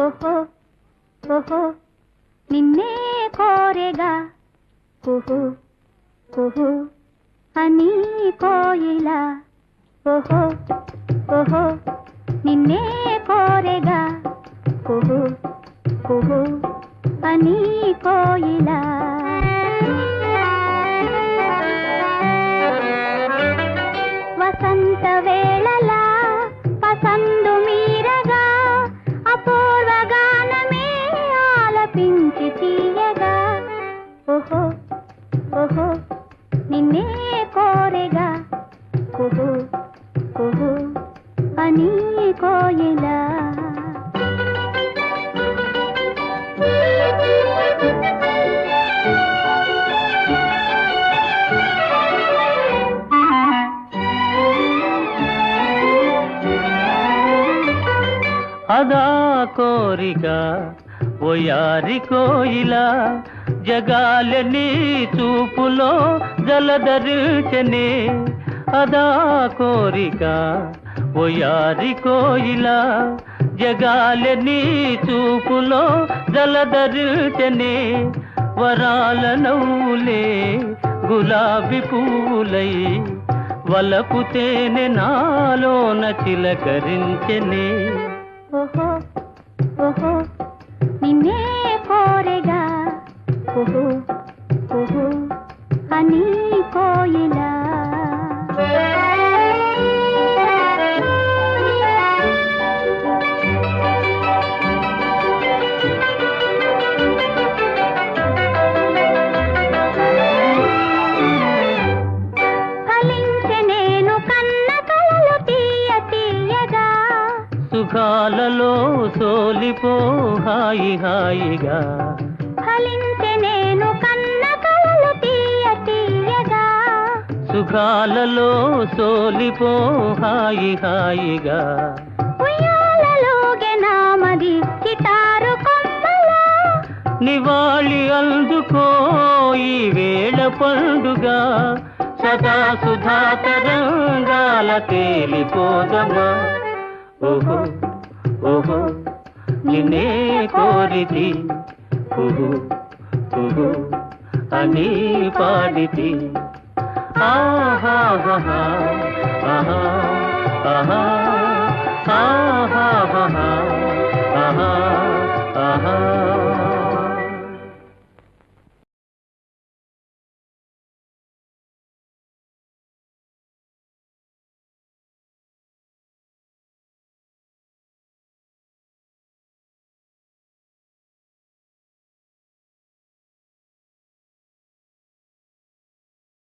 ఓహో ఓహో. నిన్నే కోరెగా. కుహు కుహు అని కోయిల. ఓహో ఓహో. నిన్నే కోరెగా. కుహు కుహు అని కోయిల. ఓహో ఓహో నిన్నే కోరెగా కుహు కుహు అని కోయిలా. అదా కోరిక ఓయారి కోయిల జగాలని చూపులో జలధరించనే. అదా కోరిక ఓయారి కోయిల జగాలని చూపులో జలధరించనే. వరాల నవ్వులే గులాబీ పువ్వులై వలపు తేనె నాలోన చిలకరించెనే. ఓహో ఓహో నిన్నే కోరెగా కుహు సుఖాలలో సోలిపో హాయి హాయిగా. ఫలించె నేను కన్న కలలు తీయ తీయగా. సుఖాలలో సోలిపో హాయి హాయిగా. ఉయ్యాలలోగే నామది కొమ్మలా. నివాళి అందుకో ఈ వేళ పండుగ. సదా సుధా తరంగాల తేలిపోదమా ఓహో ఓహో నిన్నే కోరితి ఓహో ఓహో అని పాడితి. ఆహా ఆహా ఆహా ఆహా.